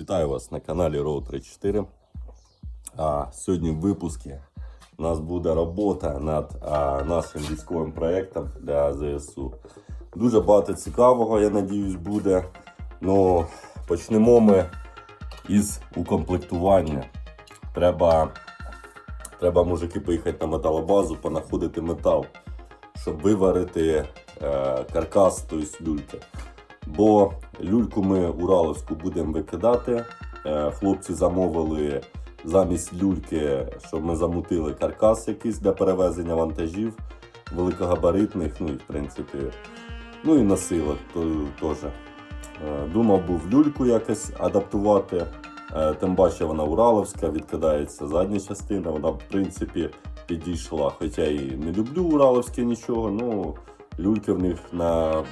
Вітаю вас на каналі Road 34. А, сьогодні в випуску у нас буде робота над а, нашим військовим проєктом для ЗСУ. Дуже багато цікавого, я надіюсь, буде. Ну, почнемо ми із укомплектування. Треба, треба мужики поїхати на металобазу, понаходити метал, щоб виварити е, каркас тої люльки. Бо люльку ми ураловську будемо викидати. Е, Хлопці замовили замість люльки, щоб ми замутили каркас якийсь для перевезення вантажів великогабаритних, ну і в принципі, ну і носилок то- теж. Е, Думав був люльку якось адаптувати. Е, Тим паче вона ураловська, відкидається задня частина. Вона, в принципі, підійшла. Хоча і не люблю ураловське нічого, ну люльки в них на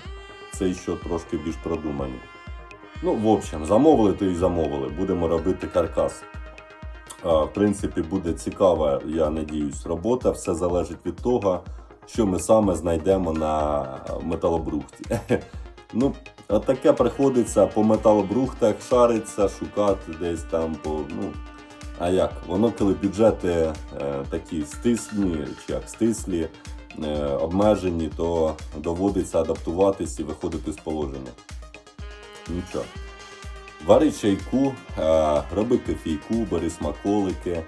цей що трошки більш продумані. Ну, в общем, замовили, то і замовили. Будемо робити каркас. В принципі, буде цікава, я надіюсь, робота. Все залежить від того, що ми саме знайдемо на металобрухті. Ну, таке приходиться по металобрухтах шариться, шукати десь там по. Ну, а як? Воно, коли бюджети е, такі стислі, чи як стислі, обмежені, то доводиться адаптуватись і виходити з положення. Нічого. Вари чайку, е, роби кофійку, бери смаколики.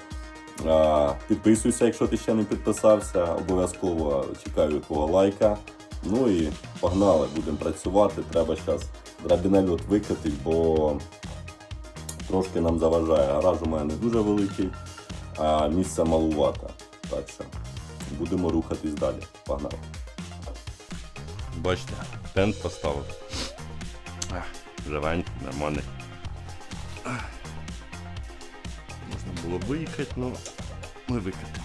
Е, Підписуйся, якщо ти ще не підписався. Обов'язково чекаю твого лайка. Ну і погнали, будемо працювати. Треба зараз драбінельот викатити, бо трошки нам заважає. Гараж у мене не дуже великий, а місця малувато. Так що будемо рухатись далі. Погнали. Бачите, тент поставив. Живенький, нормальний. Можна було виїхати, але ми викатимо.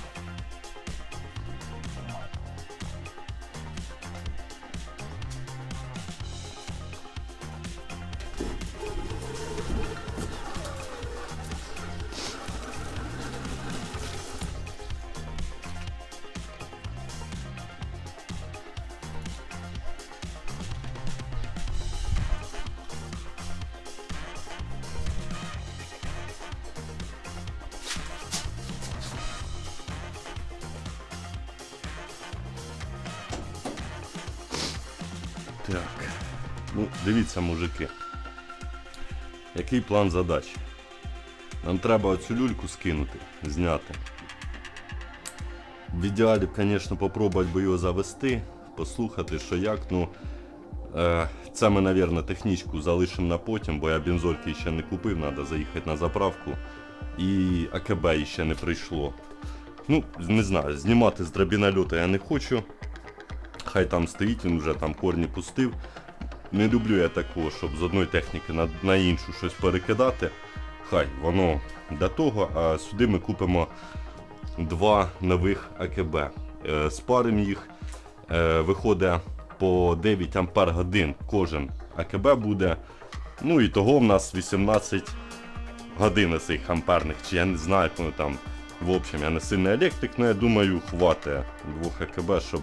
Ну, дивіться, мужики. Який план задач? Нам треба оцю люльку скинути, зняти. В ідеалі, звісно, попробувати би його завести, послухати, що як. Ну, е, це ми, мабуть, технічку залишимо на потім, бо я бензольки ще не купив, треба заїхати на заправку. І АКБ ще не прийшло. Ну, не знаю, знімати з драбінольота я не хочу. Хай там стоїть, він вже там корні пустив. Не люблю я такого, щоб з одної техніки на, на іншу щось перекидати. Хай воно для того, а сюди ми купимо два нових АКБ. Е, спаримо їх, е, виходить по 9 ампер годин кожен АКБ буде. Ну і того в нас 18 годин цих амперних, чи я не знаю, як воно там. В общем, я не сильний електрик, але я думаю, хватить двох АКБ, щоб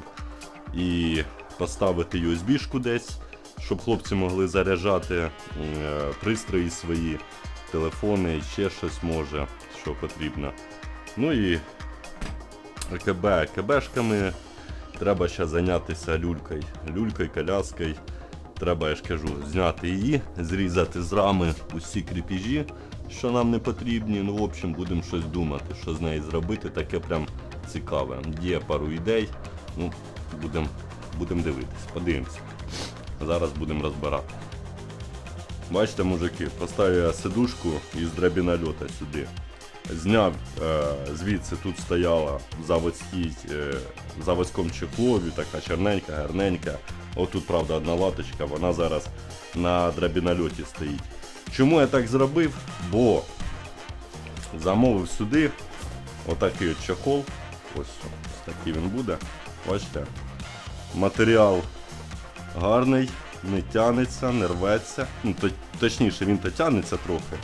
і поставити USB-шку десь, щоб хлопці могли заряджати е, пристрої свої, телефони ще щось може, що потрібно. Ну і КБ, КБшками треба ще зайнятися люлькою. Люлькою, коляскою. Треба, я ж кажу, зняти її, зрізати з рами усі кріпіжі, що нам не потрібні. Ну, в общем, будемо щось думати, що з нею зробити, таке прям цікаве. Є пару ідей. Ну, будемо будем дивитись, подивимося. Зараз будемо розбирати. Бачите, мужики, поставив я сидушку із драбінольота сюди. Зняв е, звідси тут стояла в заводській, е, заводському чехлові, така чорненька, гарненька. Отут, правда, одна латочка, вона зараз на драбінольоті стоїть. Чому я так зробив? Бо замовив сюди отакий от чохол. Ось, ось такий він буде. Бачите? Матеріал гарний, не тянеться, не рветься. Ну, то, точніше, він то тянеться трохи.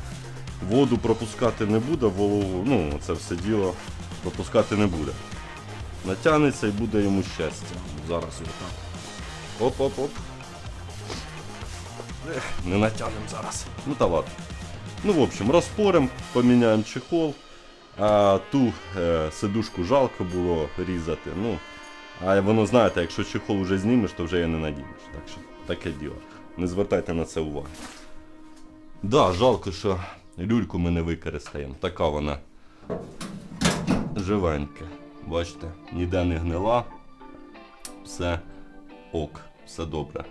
Воду пропускати не буде, вологу, ну, це все діло пропускати не буде. Натягнеться і буде йому щастя. Зараз його там. Оп-оп-оп. Не натягнемо зараз. Ну та ладно. Ну, в общем, розпоримо, поміняємо чехол. А ту е, сидушку жалко було різати. Ну, а воно знаєте, якщо чехол вже знімеш, то вже я не надінеш. Так що таке діло. Не звертайте на це уваги. Да, жалко, що люльку ми не використаємо. Така вона живенька. Бачите, ніде не гнила. Все ок, все добре.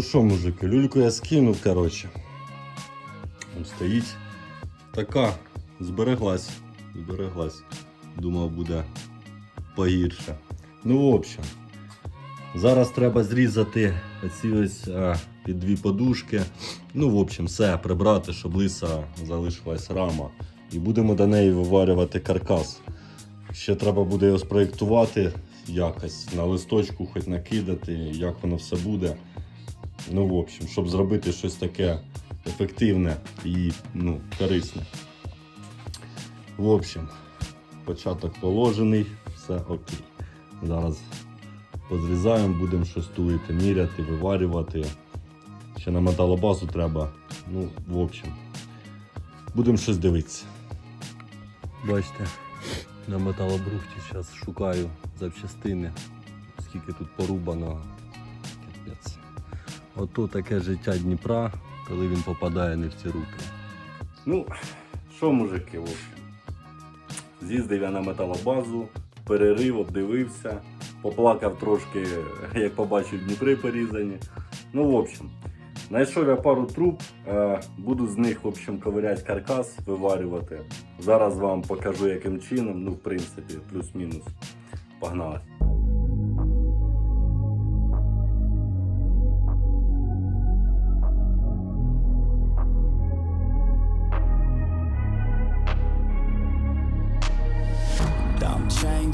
Ну що, мужики, люльку я скинув, коротше. Там стоїть. Така, збереглась. Збереглась. Думав, буде погірше. Ну, в общем. Зараз треба зрізати оці ось а, під дві подушки. Ну, в общем, все прибрати, щоб лиса залишилась рама. І будемо до неї виварювати каркас. Ще треба буде його спроєктувати якось на листочку, хоч накидати, як воно все буде. Ну, в общем, щоб зробити щось таке ефективне і ну, корисне. В общем, початок положений, все окей. Зараз позрізаємо, будемо щось тулити, міряти, виварювати. Ще на металобазу треба. Ну, в общем, будемо щось дивитися. Бачите, на металобрухті зараз шукаю запчастини, скільки тут порубано. Капець. Ото таке життя Дніпра, коли він попадає не в ці руки. Ну, що, мужики, в общем. З'їздив я на металобазу, перерив, обдивився, поплакав трошки, як побачив Дніпри порізані. Ну, в общем, знайшов я пару труб, е, буду з них, в общем, ковиряти каркас, виварювати. Зараз вам покажу, яким чином, ну, в принципі, плюс-мінус. Погнали.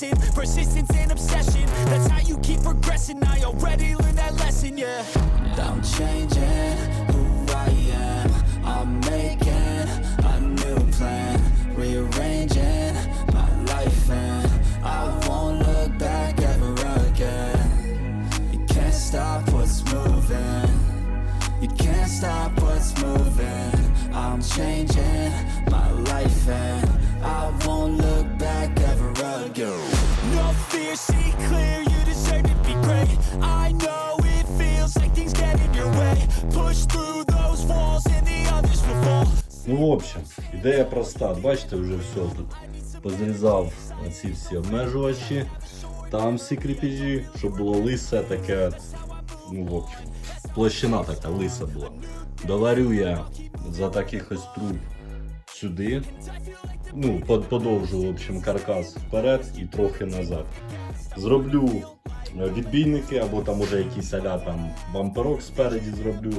blessing. Persistence and obsession. That's how you keep progressing. I already learned that lesson, yeah. I'm changing who I am. I'm making a new plan, rearranging my life, and I won't look back ever again. You can't stop what's moving. You can't stop what's moving. I'm changing my life, and No fear, see clear, you deserve to be great. I know it feels like things get in your way. Push through those walls and the others will fall. Ну, в общем, ідея проста. Бачите, вже все тут позрізав ці всі обмежувачі, там всі кріпежі, щоб було лисе таке, ну, в общем, площина така лиса була. Доварю я за таких ось труб сюди. Ну, подовжу, в общем, каркас вперед і трохи назад. Зроблю е, відбійники або там уже якийсь аля там бамперок спереді зроблю.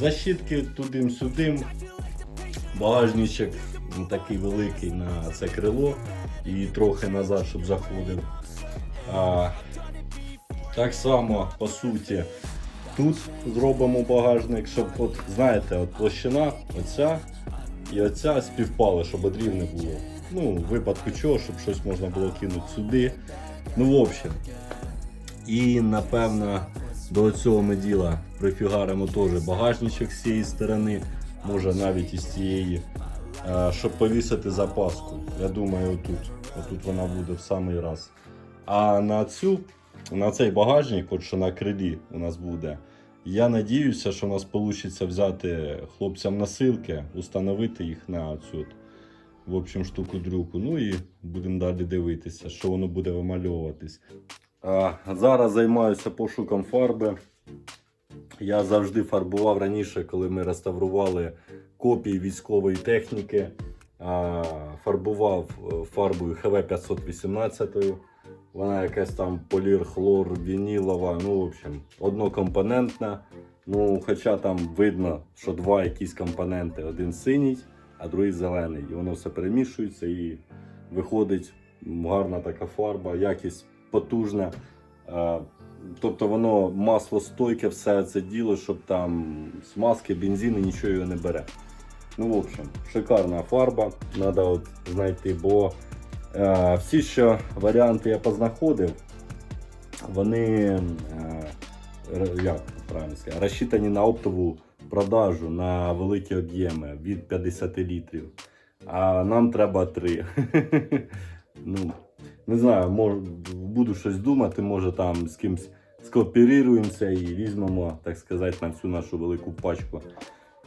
Защітки туди-сюди, багажничок такий великий на це крило і трохи назад, щоб заходив. А, так само, по суті, тут зробимо багажник, щоб, от, знаєте, от площина оця і оця співпали, щоб одрів не було. Ну, в випадку чого, щоб щось можна було кинути сюди. Ну, в общем. І напевно до цього ми діла прифігаримо теж багажничок з цієї сторони, може навіть із цієї, е, щоб повісити запаску. Я думаю, отут. Отут вона буде в самий раз. А на цю, на цей багажник, от що на крилі у нас буде, я надіюся, що у нас вийде взяти хлопцям насилки, установити їх на цю. В общем, штуку-дрюку. Ну і будемо далі дивитися, що воно буде вимальовуватись. А, зараз займаюся пошуком фарби. Я завжди фарбував раніше, коли ми реставрували копії військової техніки. Фарбував е, фарбою ХВ 518. Вона якась там полір, хлор, вінілова. Ну, в общем, однокомпонентна. Ну, хоча там видно, що два якісь компоненти: один синій, а другий зелений. І воно все перемішується і виходить гарна така фарба, якість потужна. Е, Тобто воно маслостойке, все це діло, щоб там смазки, бензини, нічого його не бере. Ну, в общем, шикарна фарба, треба от знайти, бо всі, що варіанти я познаходив, вони е, як правильно сказати, розчитані на оптову продажу на великі об'єми від 50 літрів. А нам треба 3. ну, не знаю, може, буду щось думати, може там з кимось скооперуємося і візьмемо, так сказати, на всю нашу велику пачку.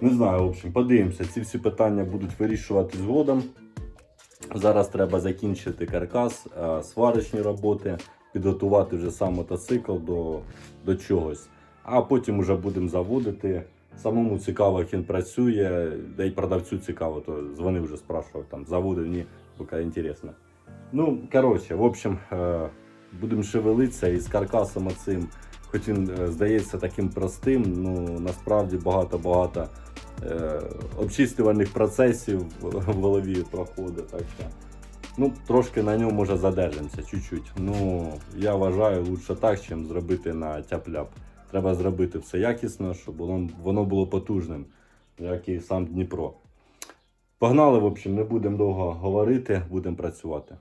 Не знаю, в общем, подивимося. Ці всі питання будуть вирішувати згодом. Зараз треба закінчити каркас, е, сварочні роботи, підготувати вже сам мотоцикл до, до чогось. А потім вже будемо заводити. Самому цікаво, як він працює, да й продавцю цікаво, то дзвонив вже спрашував, там заводив, ні, поки інтересно. Ну, коротше, в общем, е, будемо шевелитися і з каркасом оцим, хоч він е, здається таким простим, ну насправді багато-багато е, обчислювальних процесів в голові проходить. Так що, ну, трошки на ньому може задержимося, чуть-чуть. Ну, я вважаю, лучше так, чим зробити на тяп-ляп. Треба зробити все якісно, щоб воно, воно було потужним, як і сам Дніпро. Погнали, в общем, не будемо довго говорити, будемо працювати.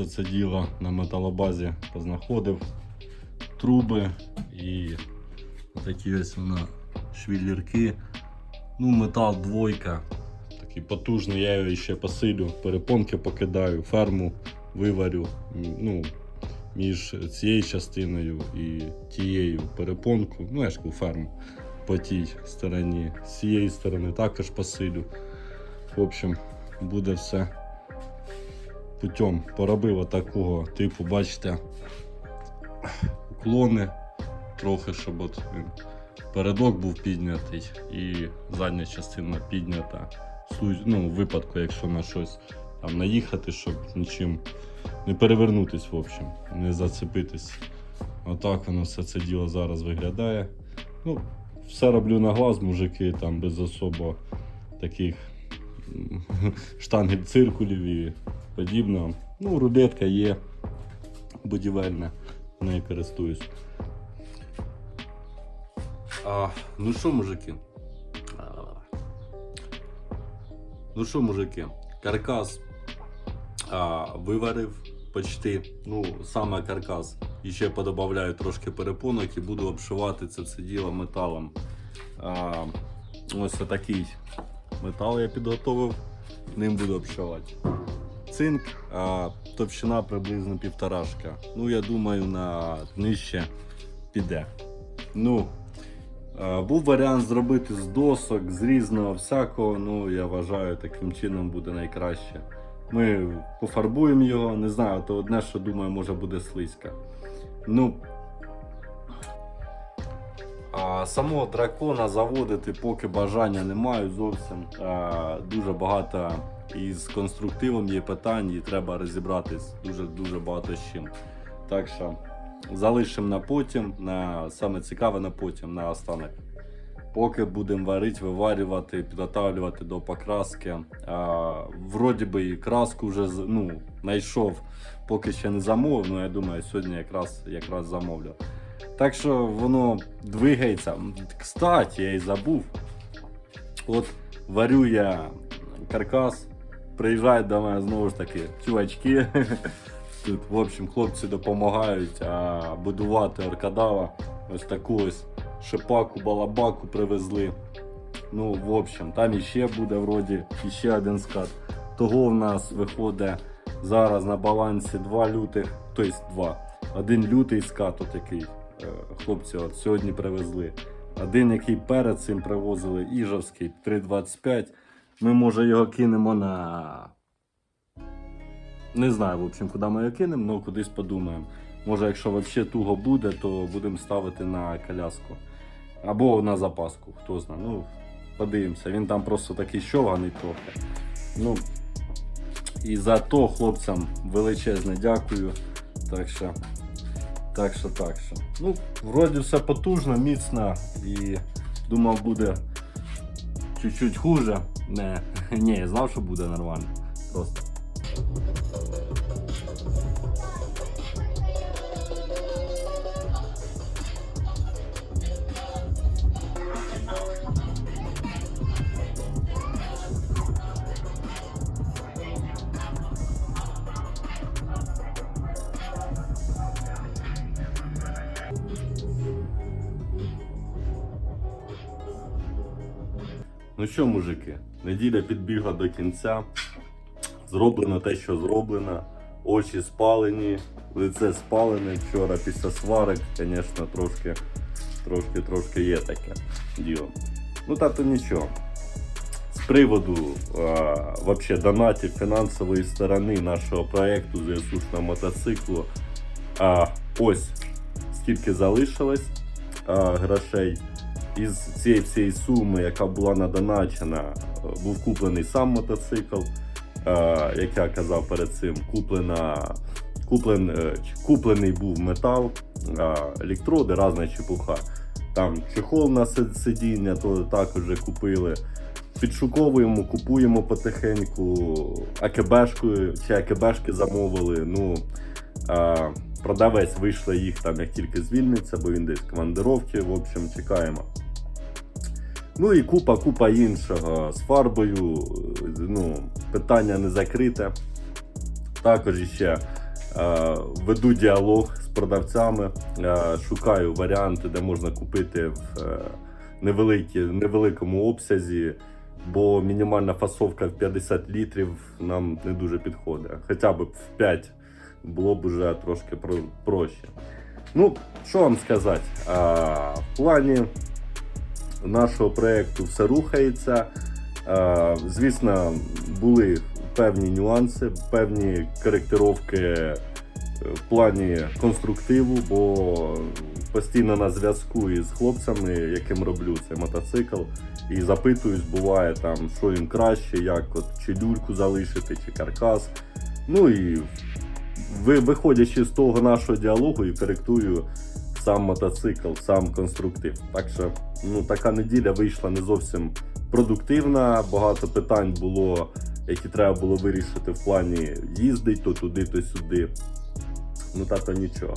Це це діло на металобазі познаходив труби і такі ось вона швіллірки. Ну, метал двойка. Такий потужний, я його ще посилю, перепонки покидаю, ферму виварю. Ну, між цією частиною і тією перепонку. Ну, я ж кажу, ферму по тій стороні. З цієї сторони також посилю. В общем, буде все путем поробив такого типу, бачите, уклони трохи, щоб от передок був піднятий і задня частина піднята. Ну, в випадку, якщо на щось там наїхати, щоб нічим не перевернутись, в общем, не зацепитись. Отак воно все це діло зараз виглядає. Ну, все роблю на глаз, мужики, там без особо таких штангель циркулів і подібного. Ну, рулетка є будівельна, нею користуюсь. А, ну що, мужики? Ну що, мужики, каркас а, виварив почти. Ну, саме каркас. І ще подобавляю трошки перепонок і буду обшивати це все діло металом. А, ось такий метал я підготовив, ним буду обшивати. Цинк, а товщина приблизно півторашка. Ну, я думаю, на нижче піде. Ну, був варіант зробити з досок, з різного всякого. Ну, я вважаю, таким чином буде найкраще. Ми пофарбуємо його, не знаю, то одне, що думаю, може буде слизько. Ну, а самого дракона заводити поки бажання не маю зовсім. А, дуже багато із конструктивом є питань і треба розібратись дуже дуже багато з чим. Так що залишимо на потім, на саме цікаве на потім, на останок. Поки будемо варити, виварювати, підготавлювати до покраски. А, вроді би і краску вже ну, знайшов, поки ще не замовив, але я думаю, сьогодні якраз, якраз замовлю. Так що воно двигається. Кстати, я й забув. От варю я каркас, приїжджають до мене знову ж таки чувачки. Тут, в общем, хлопці допомагають а будувати аркадава. Ось таку ось шипаку, балабаку привезли. Ну, в общем, там іще буде вроді іще один скат. Того в нас виходить зараз на балансі два лютих, тобто два. Один лютий скат, от який е, хлопці от сьогодні привезли. Один, який перед цим привозили, Іжовський 3,25. Ми, може, його кинемо на. Не знаю, в общем, куди ми його кинемо, але кудись подумаємо. Може, якщо взагалі туго буде, то будемо ставити на коляску. Або на запаску, хто знає. Ну, подивимося. Він там просто такий щовганий трохи. Ну, і за то хлопцям величезне дякую. Так що, так що, так що. Ну, вроді все потужно, міцно і думав буде чуть-чуть хуже. Не, не, знав, що буде нормально. Просто. Ну що, мужики, неділя підбігла до кінця. Зроблено те, що зроблено. Очі спалені, лице спалене. Вчора після сварок, звісно, трошки, трошки, трошки є таке діло. Ну та то нічого. З приводу а, донатів фінансової сторони нашого проєкту ЗСУшного мотоциклу. А, ось скільки залишилось а, грошей. Із цієї всієї суми, яка була надоначена, е, був куплений сам мотоцикл, е, як я казав перед цим, куплена, куплен, е, куплений був метал, електроди, різна чепуха. Там чехол на сидіння, то також купили. Підшуковуємо, купуємо потихеньку, АКБшкою чи АКБшки замовили. Ну, продавець вийшла їх там, як тільки звільниться, бо він десь в командировці, в общем, чекаємо. Ну і купа, купа іншого з фарбою. Ну, питання не закрите. Також ще е, веду діалог з продавцями, е, шукаю варіанти, де можна купити в е, невеликому обсязі, бо мінімальна фасовка в 50 літрів нам не дуже підходить. Хоча б в 5 було б вже трошки про- проще. Ну, що вам сказати? А, в плані нашого проєкту все рухається. Е, Звісно, були певні нюанси, певні коректировки е, в плані конструктиву, бо постійно на зв'язку із хлопцями, яким роблю цей мотоцикл, і запитуюсь, буває там, що їм краще, як от чи люльку залишити, чи каркас. Ну і ви- виходячи з того нашого діалогу і коректую сам мотоцикл, сам конструктив. Так що ну, така неділя вийшла не зовсім продуктивна. Багато питань було, які треба було вирішити в плані їздить то туди, то сюди. Ну та то нічого.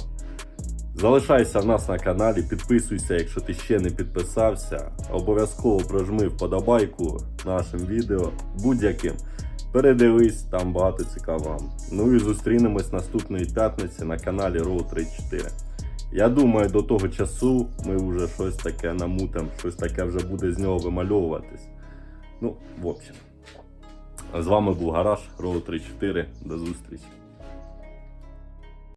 Залишайся в нас на каналі, підписуйся, якщо ти ще не підписався. Обов'язково прожми вподобайку нашим відео будь-яким. Передивись, там багато цікавого. Ну і зустрінемось наступної п'ятниці на каналі Row 34. Я думаю, до того часу ми вже щось таке намутимо, щось таке вже буде з нього вимальовуватись. Ну, в общем. З вами був Гараж, Роу 34. До зустрічі.